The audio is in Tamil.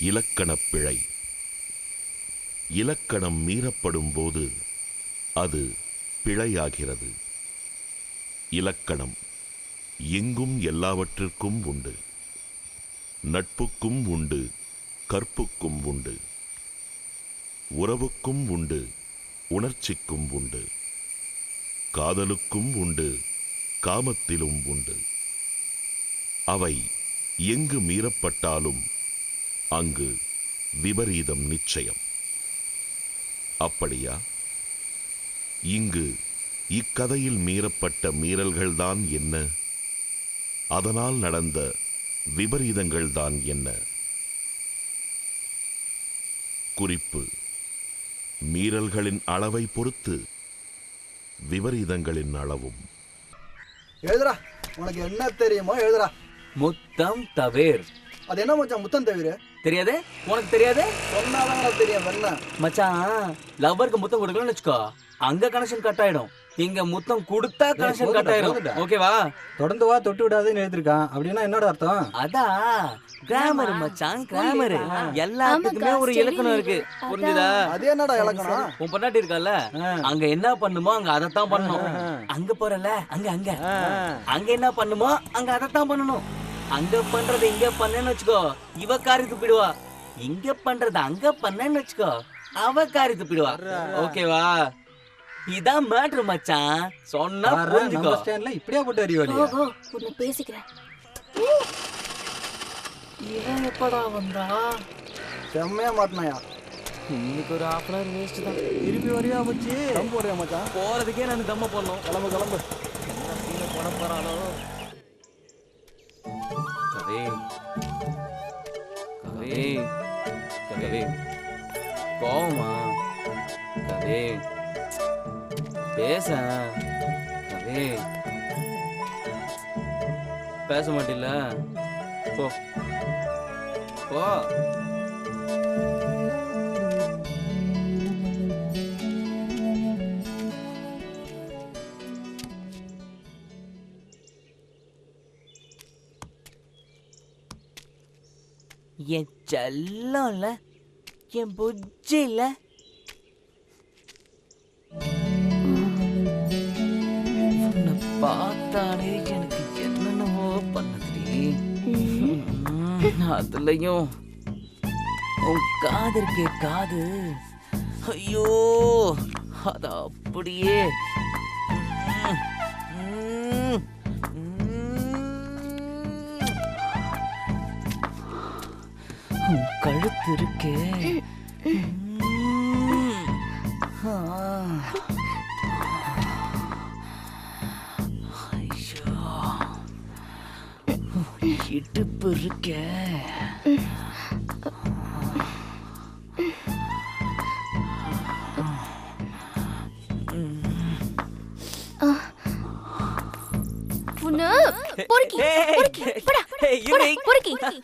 இலக்கணப் பிழை. இலக்கணம் மீறப்படும் போது அது பிழையாகிறது. இலக்கணம் எங்கும் எல்லாவற்றிற்கும் உண்டு. நட்புக்கும் உண்டு கற்புக்கும் உண்டு. உறவுக்கும் உண்டு உணர்ச்சிக்கும் உண்டு. காதலுக்கும் உண்டு காமத்திலும் உண்டு. அவை எங்கு மீறப்பட்டாலும் அங்கு விபரீதம் நிச்சயம். அப்படியா? இங்கு இக்கதையில் மீறப்பட்ட மீறல்கள்தான் என்ன? அதனால் நடந்த விபரீதங்கள்தான் என்ன? குறிப்பு. மீறல்களின் அளவை பொறுத்து விபரீதங்களின் அளவும். எழுதுடா. உனக்கு என்ன தெரியுமோ எழுதுடா. முத்தம் தவேர். அது என்ன மச்சான் முத்தம் தவிர? தெரியாதே? உனக்கு தெரியாதே? சொன்னாதான் தெரியும். என்ன மச்சான் லவ்வருக்கு முத்தம் கொடுக்கலன்னு வச்சுக்கோ. அங்க கனெக்ஷன் கட் ஆயிடும். இங்க முத்தம் கொடுத்தா கனெக்ஷன் கட் ஆயிடும். ஓகேவா தொடர்ந்து வா தொட்டு விடாதுன்னு எழுதிருக்கான் அப்படின்னா என்னோட அர்த்தம்? அதான் கிராமர் மச்சான் கிராமர் எல்லாத்துக்குமே ஒரு இலக்கணம் இருக்கு. புரிஞ்சுதா? அது என்னடா இலக்கணம்? உன் பொண்டாட்டி இருக்கல்ல? ஆ. அங்க என்ன பண்ணுமோ அங்க அதத்தான் பண்ணணும். அங்க போறல அங்க அங்க. அங்க என்ன பண்ணுமோ அங்க அதத்தான் பண்ணணும். அங்க பண்றது இங்க பண்ணேன்னு வச்சுக்கோ. இவ காரியத்து போயிடுவா இங்க பண்றது அங்க பண்ணேன்னு வச்சுக்கோ. அவ காரியத்து போயிடுவா ஓகேவா? இதான் மேட்ரு மச்சான். சொன்னா பாரு, புரிஞ்சுக்கோ. ஸ்டாண்ட்ல இப்படியா போட்டு அறிவாளியா ஓஹோ உன்னை பேசிக்கிறேன். இவன் எப்படா வந்தா? செம்மையா மாட்டினாயா? இன்னைக்கு ஒரு ஹாஃப் அன் வேஸ்ட் தான். திருப்பி வரியா போச்சு? போறியா மச்சான்? போறதுக்கே நான் தம்ம பண்ணோம் கிளம்பு கிளம்பு. போன போறாளோ? கவே. கவே. கவே. கோவமா? கவே. பேச? கவே. பேச மாட்டில்ல? போ. போ. என் செல்லம்ல என் புஜ்ஜி இல்ல உன்னை பார்த்தாலே எனக்கு என்னென்னவோ பண்ணுதுடி. அதுலயும் உன் காது இருக்கே காது. ஐயோ அது அப்படியே உன் கழுத்து இருக்கே. இடுப்பு இருக்கே. பொறுக்கி பொறுக்கி. பொறுக்கி.